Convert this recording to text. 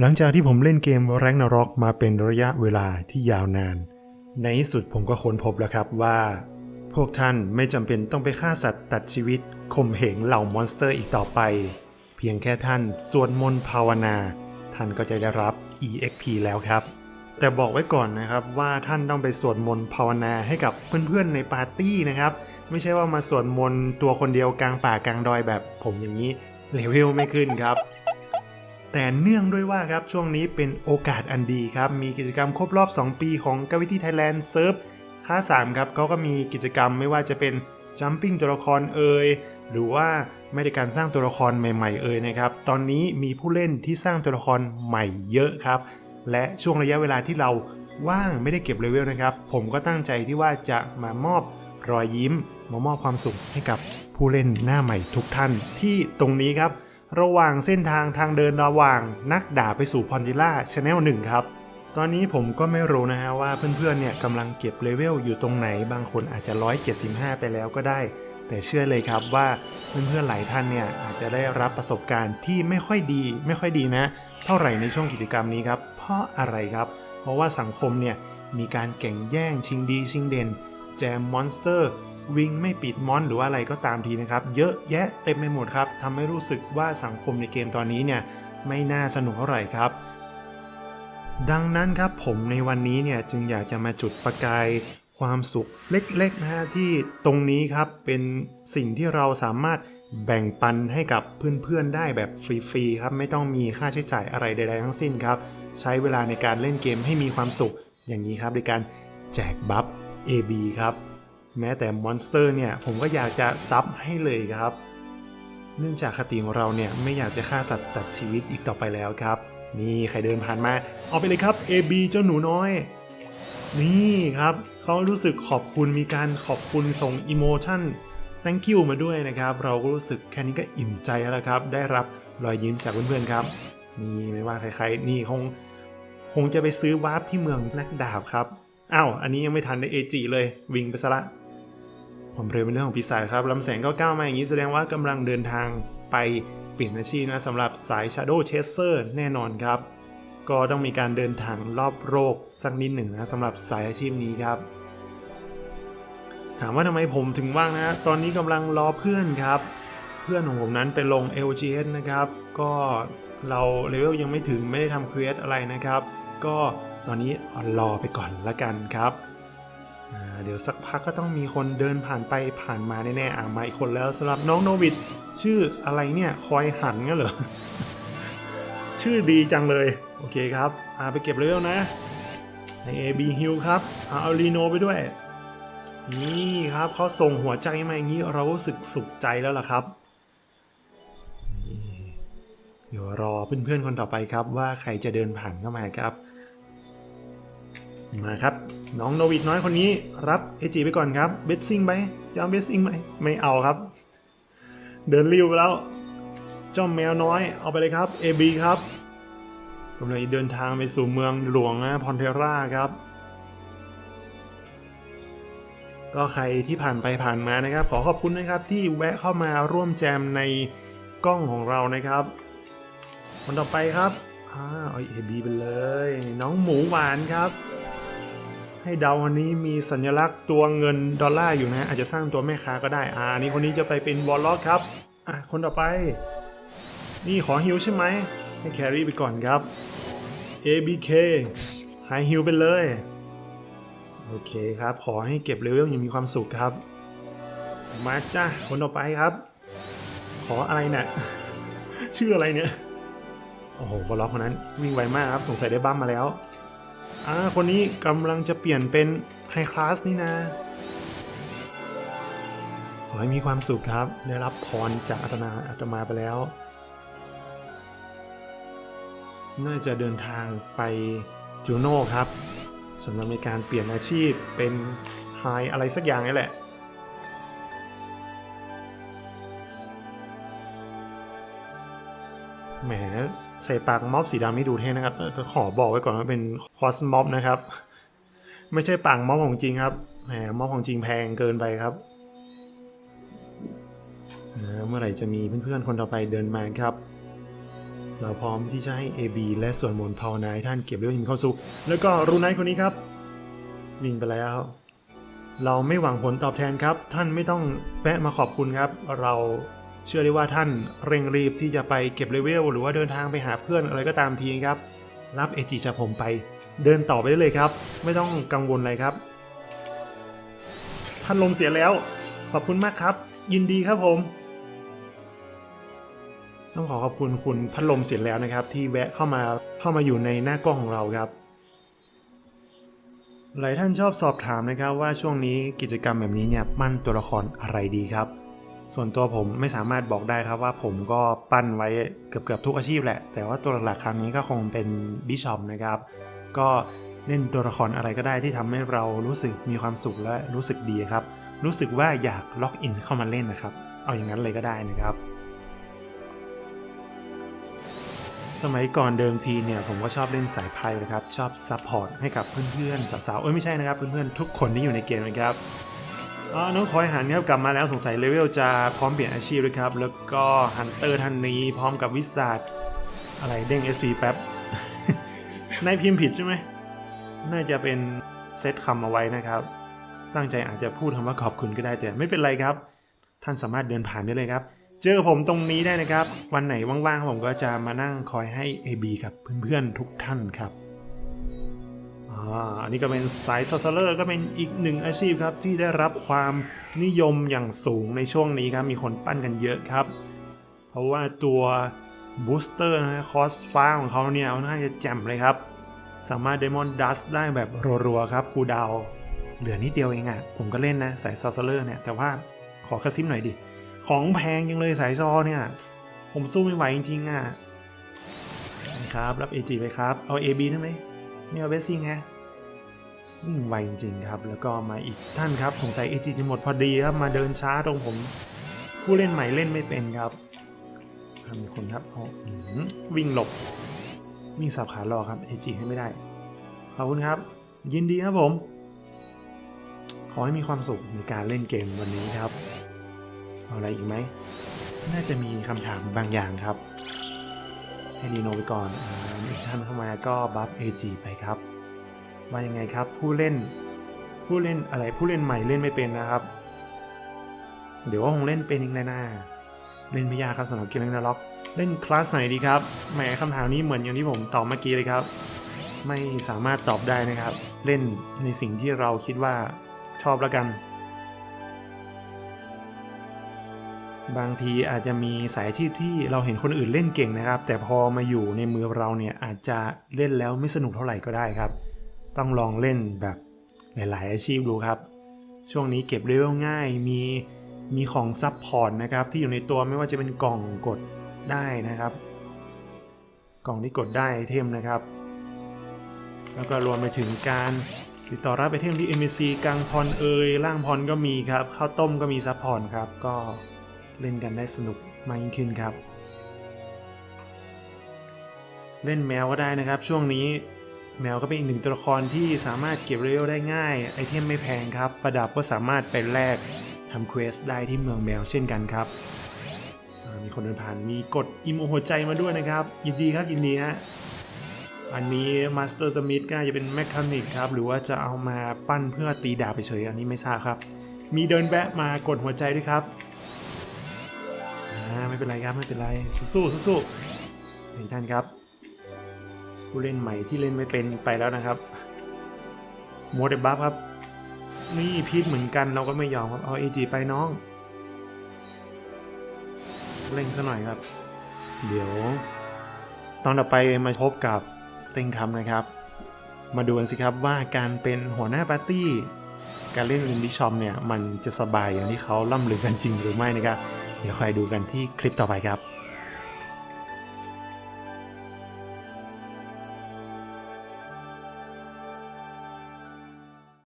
หลังจากที่ผมเล่นเกม Ragnarok มาเป็นระยะเวลาที่ยาวนาน ในที่สุดผมก็ค้นพบแล้วครับว่า พวกท่านไม่จำเป็นต้องไปฆ่าสัตว์ตัดชีวิตข่มเหงเหล่ามอนสเตอร์อีกต่อไป เพียงแค่ท่านสวดมนต์ภาวนา ท่านก็จะได้รับ EXP แล้วครับ แต่บอกไว้ก่อนนะครับว่าท่านต้องไปสวดมนต์ภาวนาให้กับเพื่อนๆในปาร์ตี้นะครับ ไม่ใช่ว่ามาสวดมนต์ตัวคนเดียวกลางป่ากลางดอยแบบผมอย่างนี้เลเวลไม่ขึ้นครับ แต่เนื่องด้วยว่าครับช่วงนี้เป็นโอกาสอันดีครับ มีกิจกรรมครบรอบ 2 ปีของกวิธีไทยแลนด์เซิร์ฟค่า3ครับเขาก็มีกิจกรรมไม่ว่าจะเป็นจัมปิ้งตัวละครเอ่ยหรือว่าไม่ได้การสร้างตัวละครใหม่ ๆ เอ่ยนะครับ ตอนนี้มีผู้เล่นที่สร้างตัวละครใหม่เยอะครับ และช่วงระยะเวลาที่เราว่างไม่ได้เก็บเลเวลนะครับ ผมก็ตั้งใจที่ว่าจะมามอบรอยยิ้ม มามอบความสุขให้กับผู้เล่นหน้าใหม่ทุกท่านที่ตรงนี้ครับ ระหว่างเส้นทางทางเดินระหว่างนักด่าไปสู่พอนจิล่าชาแนลหนึ่งครับ ตอนนี้ผมก็ไม่รู้นะฮะว่าเพื่อนๆเนี่ยกำลังเก็บเลเวลอยู่ตรงไหน บางคนอาจจะ 175 ไปแล้วก็ได้ แต่เชื่อเลยครับว่าเพื่อนๆหลายท่านเนี่ยอาจจะได้รับประสบการณ์ที่ไม่ค่อยดี ไม่ค่อยดีนะ เท่าไหร่ในช่วงกิจกรรมนี้ครับ เพราะอะไรครับ เพราะว่าสังคมเนี่ยมีการแข่งแย่งชิงดีชิงเด่น แจมมอนสเตอร์ วิงไม่ปิดมอนหรือว่าอะไรก็ตามทีนะครับ เยอะแยะเต็มไปหมดครับทำให้รู้สึกว่าสังคมในเกมตอนนี้เนี่ยไม่น่าสนุกเท่าไหร่ครับ ดังนั้นครับผมในวันนี้เนี่ยจึงอยากจะมาจุดประกายความสุขเล็กๆนะฮะที่ตรงนี้ครับเป็นสิ่งที่เราสามารถแบ่งปันให้กับเพื่อนๆได้แบบฟรีๆครับไม่ต้องมีค่าใช้จ่ายอะไรใดๆทั้งสิ้นครับ ใช้เวลาในการเล่นเกมให้มีความสุขอย่างนี้ครับในการแจกบัฟ AB ครับ แม้แต่มอนสเตอร์เนี่ยผมก็อยากจะซับให้เลยครับ เนื่องจากคติของเราเนี่ยไม่อยากจะฆ่าสัตว์ตัดชีวิตอีกต่อไปแล้วครับ นี่ใครเดินผ่านมา เอาไปเลยครับ AB เจ้าหนูน้อย นี่ครับเขารู้สึกขอบคุณมีการขอบคุณส่งอิโมชัน thank you มาด้วยนะครับ เราก็รู้สึกแค่นี้ก็อิ่มใจแล้วครับ ได้รับรอยยิ้มจากเพื่อนๆครับ นี่ไม่ว่าใครๆ นี่คงคงจะไปซื้อวาร์ปที่เมืองนักดาบครับ อ้าว อันนี้ยังไม่ทันได้เอจิเลย วิ่งไปซะละ ความเร็วเป็นเรื่องของปีศาจครับลำแสงก็ก้าวมาอย่างนี้แสดงว่ากำลังเดินทางไปเปลี่ยนอาชีพนะสำหรับสาย Shadow Chaser แน่นอนครับ ก็ต้องมีการเดินทางรอบโลกสักนิดหนึ่งนะสำหรับสายอาชีพนี้ครับ ถามว่าทำไมผมถึงว่างนะ ตอนนี้กำลังรอเพื่อนครับ เพื่อนของผมนั้นไปลง LGS นะครับ ก็เราเลเวลยังไม่ถึงไม่ได้ทำเควสอะไรนะครับ ก็ตอนนี้รอไปก่อนละกันครับ เดี๋ยวสักพักก็ต้องมีคนเดินผ่านไปผ่านมาแน่ๆอ่ามาอีกคนแล้วสำหรับน้องโนวิดชื่ออะไรเนี่ยคอยหันงั้นเหรอ ชื่อดีจังเลย โอเคครับอาไปเก็บเลเวลนะใน AB Hill ครับเอาเอารีโนไปด้วย นี่ครับเขาส่งหัวใจมาอย่างนี้เราก็รู้สึกสุขใจแล้วล่ะครับเดี๋ยวรอเพื่อนๆคนต่อไปครับว่าใครจะเดินผ่านเข้ามาครับ มาครับ น้องโนวิดน้อยคนนี้รับเอจีไปก่อนครับเบสซิงไหมจะเอาเบสซิงไหมไม่เอาครับ เดินริ้วไปแล้วเจ้าแมวน้อยเอาไปเลยครับ AB ครับกำลังเดินทางไปสู่เมืองหลวงนะพอนเทราครับ ก็ใครที่ผ่านไปผ่านมานะครับ ขอขอบคุณนะครับที่แวะเข้ามาร่วมแจมในกล้องของเรานะครับคนต่อไปครับอ่าเอาเอบีไปเลย น้องหมูหวานครับ ให้เดาวันนี้มีสัญลักษณ์ตัวเงินดอลลาร์อยู่นะ อาจจะสร้างตัวแม่ค้าก็ได้ อ่านี่คนนี้จะไปเป็นวอลล็อกครับ อะ คนต่อไป นี่ขอฮิวใช่ไหม ให้แครี่ไปก่อนครับ ABK หายฮิวไปเลย โอเคครับ ขอให้เก็บเลเวลอย่างมีความสุขครับ มาจ้าคนต่อไปครับ ขออะไรเนี่ยชื่ออะไรเนี่ย โอ้โหวอลล็อกคนนั้นวิ่งไวมากครับ สงสัยได้บัมมาแล้ว อ่าคนนี้กำลังจะเปลี่ยนเป็นไฮคลาสนี่นะ ขอให้มีความสุขครับ ได้รับพรจากอาตนาอาตมาไปแล้ว น่าจะเดินทางไปจูโน่ครับสำหรับในการเปลี่ยนอาชีพเป็นไฮอะไรสักอย่างนี่แหละแหม ใส่ปากม็อบสีดำนี่ดูเท่นะครับแต่ขอบอกไว้ก่อนว่าเป็นคอสม็อบนะครับ ไม่ใช่ปากม็อบของจริงครับแหมม็อบของจริงแพงเกินไปครับเมื่อไหร่จะมีเพื่อนๆคนต่อไปเดินมาครับ เราพร้อมที่จะให้ AB และส่วนมนต์ภาวนาให้ท่านเก็บเรื่องมีควาสุขแล้วก็รูไนท์คนนี้ครับ วิ่งไปแล้ว เราไม่หวังผลตอบแทนครับ ท่านไม่ต้องแวะมาขอบคุณครับ เรา เชื่อได้ว่าท่านเร่งรีบที่จะไปเก็บเลเวลหรือว่าเดินทางไปหาเพื่อนอะไรก็ตามทีครับ รับเอจิจากผมไป เดินต่อไปได้เลยครับ ไม่ต้องกังวลอะไรครับพัดลมเสียแล้ว ขอบคุณมากครับ ยินดีครับผม ต้องขอขอบคุณคุณพัดลมเสียแล้วนะครับ ที่แวะเข้ามาเข้ามาอยู่ในหน้ากล้องของเราครับ หลายท่านชอบสอบถามนะครับว่าช่วงนี้กิจกรรมแบบนี้เนี่ยปั้นตัวละครอะไรดีครับ ส่วนตัวผมไม่สามารถบอกได้ครับว่าผมก็ปั้นไว้เกือบเกือบๆทุกอาชีพแหละ แต่ว่าตัวหลักๆครั้งนี้ก็คงเป็นบิชอปนะครับ ก็เล่นตัวละครอะไรก็ได้ที่ทำให้เรารู้สึกมีความสุขและรู้สึกดีครับ รู้สึกว่าอยากล็อกอินเข้ามาเล่นนะครับ เอาอย่างนั้นเลยก็ได้นะครับ สมัยก่อนเดิมทีเนี่ยผมก็ชอบเล่นสายไพ่นะครับ ชอบซัพพอร์ตให้กับเพื่อนๆสาวๆเอ้ยไม่ใช่นะครับ เพื่อนๆทุกคนที่อยู่ในเกมนะครับ อ่าน้องคอยหันครับกลับมาแล้วสงสัยเลเวลจะพร้อมเปลี่ยนอาชีพเลยครับ แล้วก็ฮันเตอร์ท่านนี้พร้อมกับวิสาดอะไรเด้ง SP แป๊บ นายพิมพ์ผิดใช่ไหม น่าจะเป็นเซตคำเอาไว้นะครับ ตั้งใจอาจจะพูดคำว่าขอบคุณก็ได้แต่ไม่เป็นไรครับ ท่านสามารถเดินผ่านได้เลยครับ เจอกับผมตรงนี้ได้นะครับ วันไหนว่างๆผมก็จะมานั่งคอยให้ AB กับเพื่อนๆทุกท่านครับ อ่าอันนี้ก็เป็นสายซอสเลอร์ก็เป็นอีกหนึ่งอาชีพครับที่ได้รับความนิยมอย่างสูงในช่วงนี้ครับมีคนปั้นกันเยอะครับ เพราะว่าตัวบูสเตอร์นะคอสฟ้าของเขาเนี่ยค่อนข้างจะแจ่มเลยครับ สามารถเดมอนดัสได้แบบรัวๆครับคูดาวเหลือนิดเดียวเองอะ่ะ ผมก็เล่นนะ สายซอสเลอร์เนี่ย แต่ว่าขอกระซิบหน่อยดิ ของแพงจังเลยสายซอเนี่ย ผมสู้ไม่ไหวจริงๆอะ่ะนะครับ รับ AG ไปครับ เอา AB ได้ไหมไม่เอาเบสซิ่งฮะ วิ่งไวจริงๆครับ แล้วก็มาอีกท่านครับ สงสัย AG จะหมดพอดีครับมาเดินช้าตรงผม ผู้เล่นใหม่เล่นไม่เป็นครับมีคนครับเอาอื้อหือวิ่งหลบ วิ่งสับขาหลอกครับ AG ให้ไม่ได้ ขอบคุณครับ ยินดีครับผม ขอให้มีความสุขในการเล่นเกมวันนี้ครับ เอาอะไรอีกไหม น่าจะมีคำถามบางอย่างครับให้รีโนไปก่อนอีกท่านเข้ามาก็บัฟ AG ไปครับ ว่ายังไงครับ ผู้เล่น ผู้เล่นอะไรผู้เล่นใหม่เล่นไม่เป็นนะครับ เดี๋ยวว่าคงเล่นเป็นอีกแน่นาเล่นไม่ยากครับสำหรับเกมเล่นนล็อก เล่นคลาสไหนดีครับแหมคำถามนี้เหมือนอย่างที่ผมตอบเมื่อกี้เลยครับ ไม่สามารถตอบได้นะครับ เล่นในสิ่งที่เราคิดว่าชอบแล้วกัน บางทีอาจจะมีสายอาชีพที่เราเห็นคนอื่นเล่นเก่งนะครับ แต่พอมาอยู่ในมือเราเนี่ยอาจจะเล่นแล้วไม่สนุกเท่าไหร่ก็ได้ครับ ต้องลองเล่นแบบหลายๆอาชีพดูครับ ช่วงนี้เก็บเลเวลง่าย มีมีของซับพอร์ตนะครับที่อยู่ในตัวไม่ว่าจะเป็นกล่องกดได้นะครับ กล่องที่กดได้ไอเทมนะครับ แล้วก็รวมไปถึงการติดต่อรับไอเทมที่ MSC กลางพรเอยล่างพรก็มีครับข้าวต้มก็มีซับพอร์ตครับ ก็เล่นกันได้สนุกมากยิ่งขึ้นครับ เล่นแมวก็ได้นะครับ ช่วงนี้ แมวก็เป็นอีกหนึ่งตัวละครที่สามารถเก็บเรเวลได้ง่าย ไอเทมไม่แพงครับ ประดับก็สามารถไปแลกทำเควสได้ที่เมืองแมวเช่นกันครับ มีคนเดินผ่านมีกดอิโมหัวใจมาด้วยนะครับ ยินดีครับยินดีฮะอันนี้มาสเตอร์สมิธก็น่าจะเป็นแมคคานิกครับ หรือว่าจะเอามาปั้นเพื่อตีดาบไปเฉยอันนี้ไม่ทราบครับ มีเดินแวะมากดหัวใจด้วยครับไม่เป็นไรครับไม่เป็นไรสู้สู้ๆให้ท่านครับ ผู้เล่นใหม่ที่เล่นไม่เป็นไปแล้วนะครับโมเดบัฟครับนี่พีทเหมือนกันเราก็ไม่ยอมครับเอาเอจีไปน้องเล่งซะหน่อยครับ เดี๋ยว ตอนต่อไปมาพบกับเต็งคำนะครับ มาดูกันสิครับว่าการเป็นหัวหน้าปาร์ตี้ การเล่นอินดิชอมเนี่ย มันจะสบายอย่างที่เขาล่ำลือกันจริงหรือไม่นะครับ เดี๋ยวคอยดูกันที่คลิปต่อไปครับ